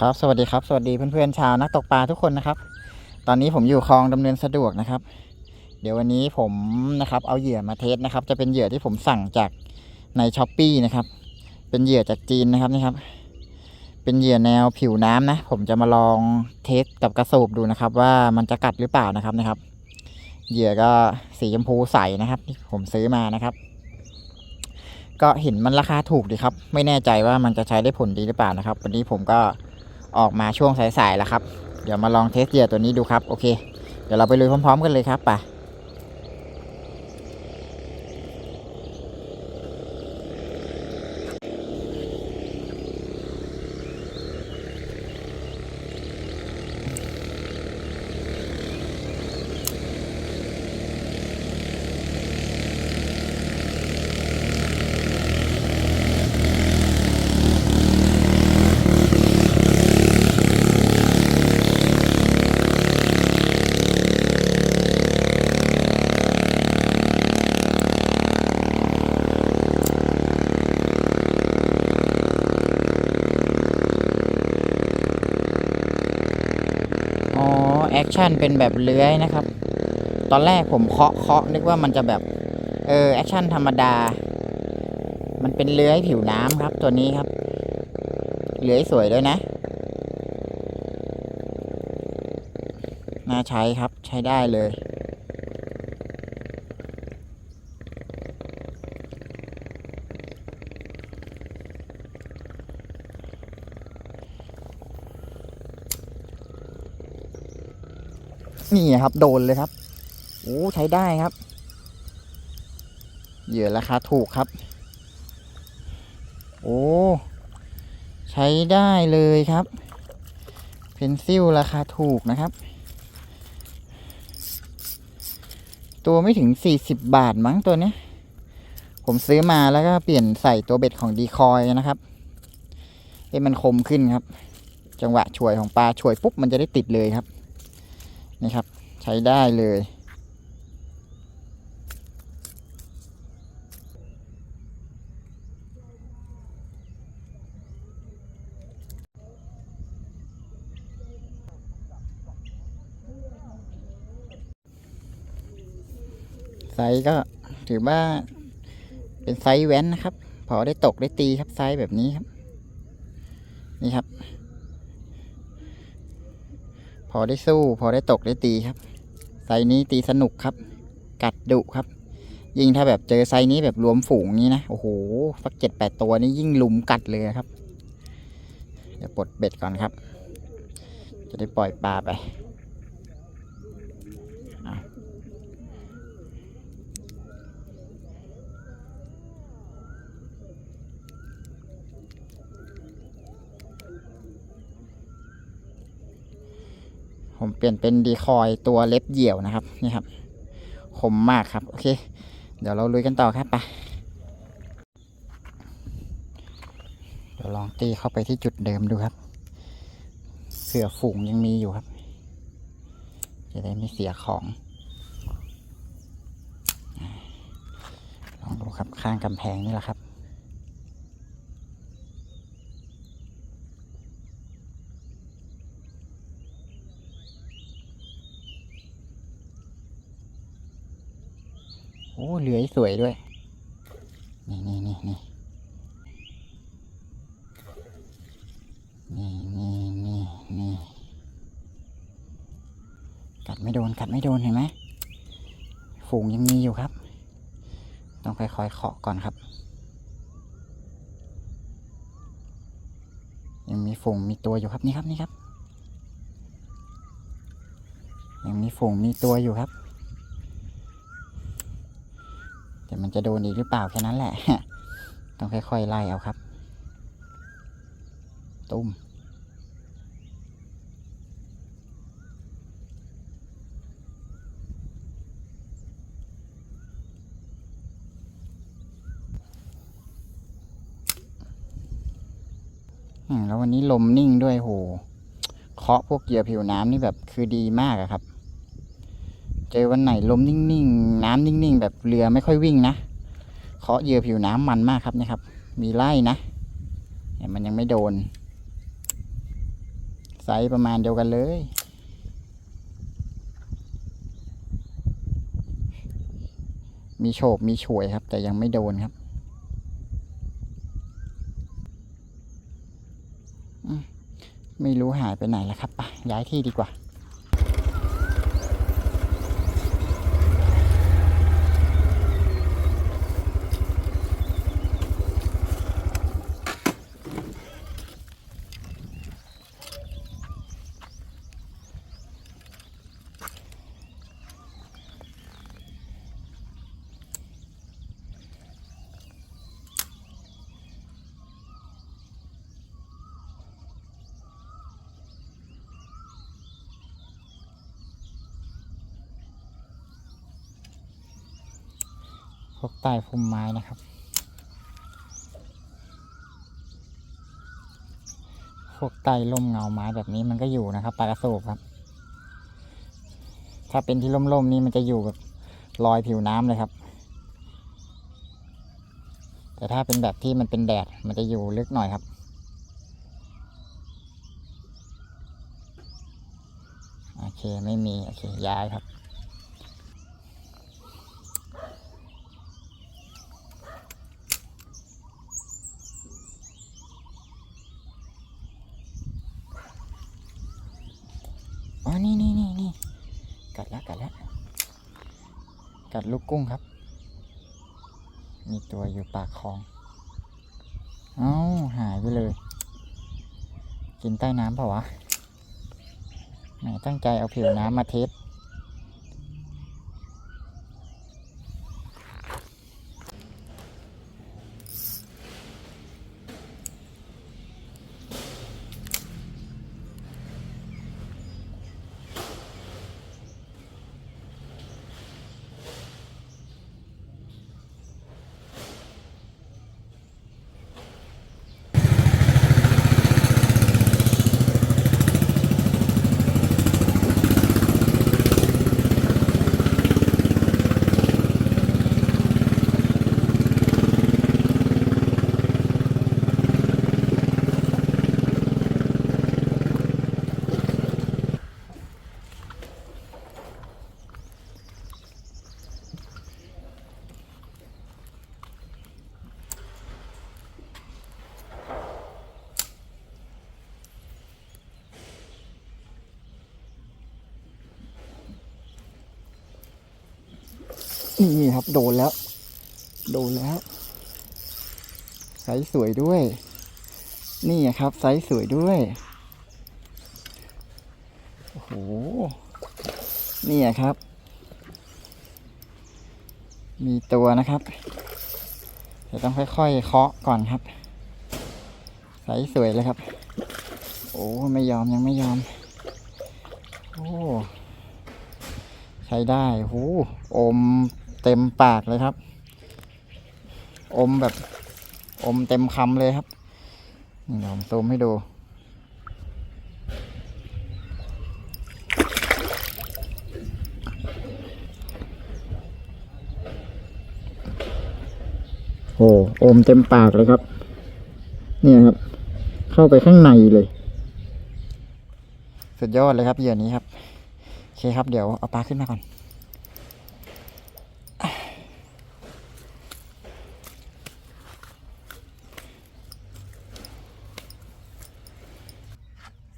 ครับสวัสดีครับสวัสดีเพื่อนๆชาวนักตกปลาทุกคนนะครับ ตอนนี้ผมอยู่คลองดำเนินสะดวกนะครับ เดี๋ยววันนี้ผมนะครับเอาเหยื่อมาเทสนะครับ จะเป็นเหยื่อที่ผมสั่งจากในช้อปปีนะครับ เป็นเหยื่อจากจีนนะครับนี่ครับ เป็นเหยื่อแนวผิวน้ำนะ ผมจะมาลองเทสกับกระสูบดูนะครับ ว่ามันจะกัดหรือเปล่านะครับนะครับ เหยื่อก็สีชมพูใสนะครับที่ผมซื้อมานะครับ ก็เห็นมันราคาถูกดีครับ ไม่แน่ใจว่ามันจะใช้ได้ผลดีหรือเปล่านะครับ วันนี้ผมก็ ออกมาช่วงสายๆแล้วครับ เดี๋ยวมาลองเทสเหยื่อตัวนี้ดูครับ โอเค เดี๋ยวเราไปลุยพร้อม ๆ กันเลยครับไป อ๋อแอค ชั่นเป็นแบบเลื้อยนะครับ ตอนแรกผมเคาะเคาะนึกว่ามันจะแบบเออแอคชั่นธรรมดา มันเป็นเลื้อยผิวน้ำครับตัวนี้ครับ เลื้อยสวยด้วยนะน่าใช้ครับใช้ได้เลย นี่ ครับ โดนเลยครับโอ้ใช้ได้ครับ เหยื่อราคาถูกครับ โอ้ใช้ได้เลยครับ เพนซิลราคาถูกนะครับ ตัวไม่ถึง 40 บาทมั้งตัวนี้ ผมซื้อมาแล้วก็เปลี่ยนใส่ตัวเบ็ดของดีคอยนะครับให้มันคมขึ้นครับ จังหวะช่วยของปลาช่วยปุ๊บมันจะได้ติดเลยครับ นี่ครับ ใช้ได้เลย ไซส์ก็ถือว่าเป็นไซส์แว้นนะครับ พอได้ตกได้ตีครับไซส์แบบนี้ครับ นี่ครับ พอได้สู้ พอได้ตกได้ตีครับ ไซนี้ตีสนุกครับ กัดดุครับ ยิ่งถ้าแบบเจอไซนี้แบบรวมฝูงนี้นะ โอ้โหสักเจ็ดแปดตัวนี้ยิ่งลุมกัดเลยครับ เดี๋ยวปลดเบ็ดก่อนครับ จะได้ปล่อยปลาไป เปลี่ยนเป็นดีคอยตัวเล็บเหยี่ยวนะครับนี่ครับคมมากครับ โอเค เดี๋ยวเราลุยกันต่อครับไปเดี๋ยวลองตีเข้าไปที่จุดเดิมดูครับเสือฝูงยังมีอยู่ครับ จะได้ไม่เสียของลองดูครับข้างกำแพงนี่แหละครับ โอ้เหลือยสวยด้วย นี่นี่นี่นี่นี่นี่นี่นี่กัดไม่โดนกัดไม่โดนเห็นไหมฝูงยังมีอยู่ครับ ต้องค่อยๆเคาะก่อนครับ ยังมีฝูงมีตัวอยู่ครับนี่ครับนี่ครับ ยังมีฝูงมีตัวอยู่ครับ แต่มันจะโดนอีกหรือเปล่าแค่นั้นแหละ ต้องค่อยๆไล่เอาครับ ตุ้ม แล้ววันนี้ลมนิ่งด้วยโห เคาะพวกเหยื่อผิวน้ำนี่แบบคือดีมากอะครับ เจอวันไหนลมนิ่งๆ น้ำนิ่งๆ แบบเรือไม่ค่อยวิ่งนะเคาะเหยื่อผิวน้ำมันมากครับนะครับ มีไล่นะแต่มันยังไม่โดนไซส์ประมาณเดียวกันเลย มีโฉบมีฉวยครับ แต่ยังไม่โดนครับไม่รู้หายไปไหนแล้วครับไปย้ายที่ดีกว่า วกใต้พุ่มไม้นะครับ พวกใต้ร่มเงาไม้แบบนี้มันก็อยู่นะครับปลากระสูบครับ ถ้าเป็นที่ร่มๆนี่มันจะอยู่แบบลอยผิวน้ำเลยครับ แต่ถ้าเป็นแบบที่มันเป็นแดดมันจะอยู่ลึกหน่อยครับโอเคไม่มี โอเค ย้ายครับ อ๋อ นี่นี่นี่นี่กัดแล้วกัดแล้ว กัดลูกกุ้งครับ มีตัวอยู่ปากคลอง เอ้าหายไปเลย กินใต้น้ำเปล่าวะแหมตั้งใจเอาผิวน้ำมาเทส นี่ครับโดนแล้ว โดนแล้วไซส์สวยด้วย นี่ครับไซส์สวยด้วยโอ้โหนี่ครับ มีตัวนะครับเดี๋ยวต้องค่อยๆเคาะก่อนครับไซส์สวยเลยครับ โอ้ไม่ยอมยังไม่ยอมโอ้ใช้ได้โหอม เต็มปากเลยครับ อมแบบ อมเต็มคำเลยครับนี่เดี๋ยวผมซูมให้ดู โอ้อมเต็มปากเลยครับ เนี่ยครับ เข้าไปข้างในเลย สุดยอดเลยครับเหยื่อนี้ครับ โอเคครับเดี๋ยวเอาปลาขึ้นมาก่อน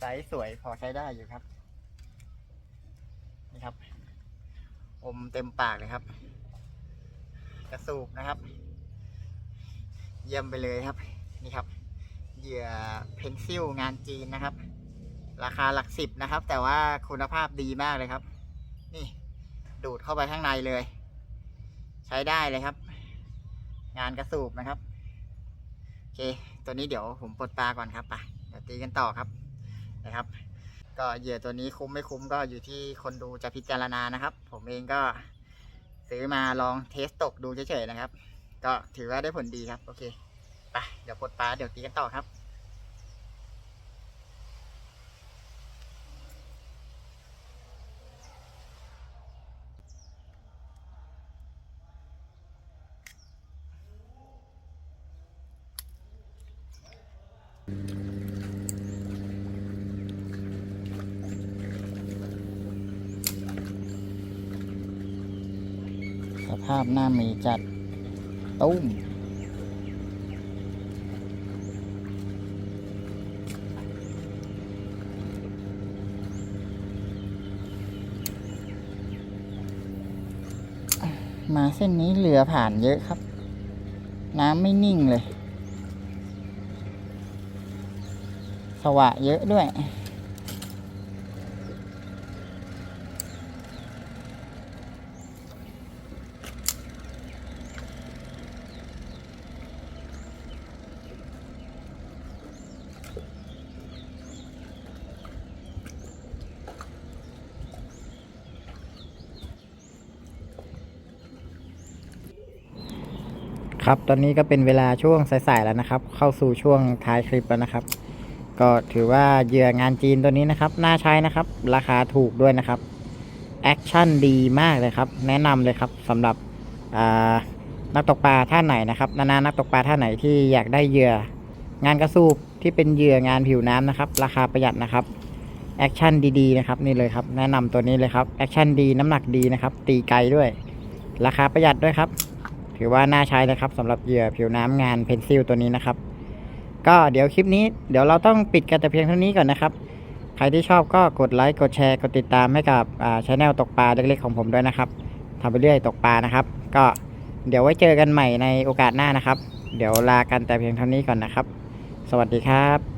ไซส์สวยพอใช้ได้อยู่ครับ นี่ครับ อมเต็มปากเลยครับ กระสูบนะครับ เยี่ยมไปเลยครับ นี่ครับ เหยื่อเพนซิลงานจีนนะครับ ราคาหลักสิบนะครับ แต่ว่าคุณภาพดีมากเลยครับ นี่ ดูดเข้าไปข้างในเลย ใช้ได้เลยครับ งานกระสูบนะครับโอเค ตัวนี้เดี๋ยวผมปลดปลาก่อนครับไปเดี๋ยวตีกันต่อครับนะครับ ก็เหยื่อตัวนี้คุ้มไม่คุ้มก็อยู่ที่คนดูจะพิจารณานะครับ ผมเองก็ซื้อมาลองเทสตกดูเฉยๆนะครับ ก็ถือว่าได้ผลดีครับ โอเค ไป เดี๋ยวปลดปลาเดี๋ยวตีกันต่อครับ ภาพหน้ามีจัดตุ้มมาเส้นนี้เรือผ่านเยอะครับ น้ำไม่นิ่งเลย สวะเยอะด้วย ครับตอนนี้ก็เป็นเวลาช่วงสายๆแล้วนะครับ เข้าสู่ช่วงท้ายคลิปแล้วนะครับ ก็ถือว่าเหยื่องานจีนตัวนี้นะครับ น่าใช้นะครับ ราคาถูกด้วยนะครับแอคชั่นดีมากเลยครับ แนะนำเลยครับสำหรับนักตกปลาท่านไหนนะครับ นานานักตกปลาท่านไหนที่อยากได้เหยื่องานกระสูบที่เป็นเหยื่องานผิวน้ำนะครับ ราคาประหยัดนะครับแอคชั่นดีๆนะครับนี่เลยครับ แนะนำตัวนี้เลยครับแอคชั่นดีน้ำหนักดีนะครับ ตีไกลด้วย ราคาประหยัดด้วยครับ ถือว่าน่าใช้นะครับสำหรับเหยื่อผิวน้ำงานเพนซิลตัวนี้นะครับ ก็เดี๋ยวคลิปนี้เดี๋ยวเราต้องปิดกันแต่เพียงเท่านี้ก่อนนะครับ ใครที่ชอบก็กดไลค์กดแชร์กดติดตามให้กับอ่าช anel ตกปลาเล็กๆของผมด้วยนะครับทำไปเรื่อยตกปลานะครับ ก็เดี๋ยวไว้เจอกันใหม่ในโอกาสหน้านะครับ เดี๋ยวลากันแต่เพียงเท่านี้ก่อนนะครับ สวัสดีครับ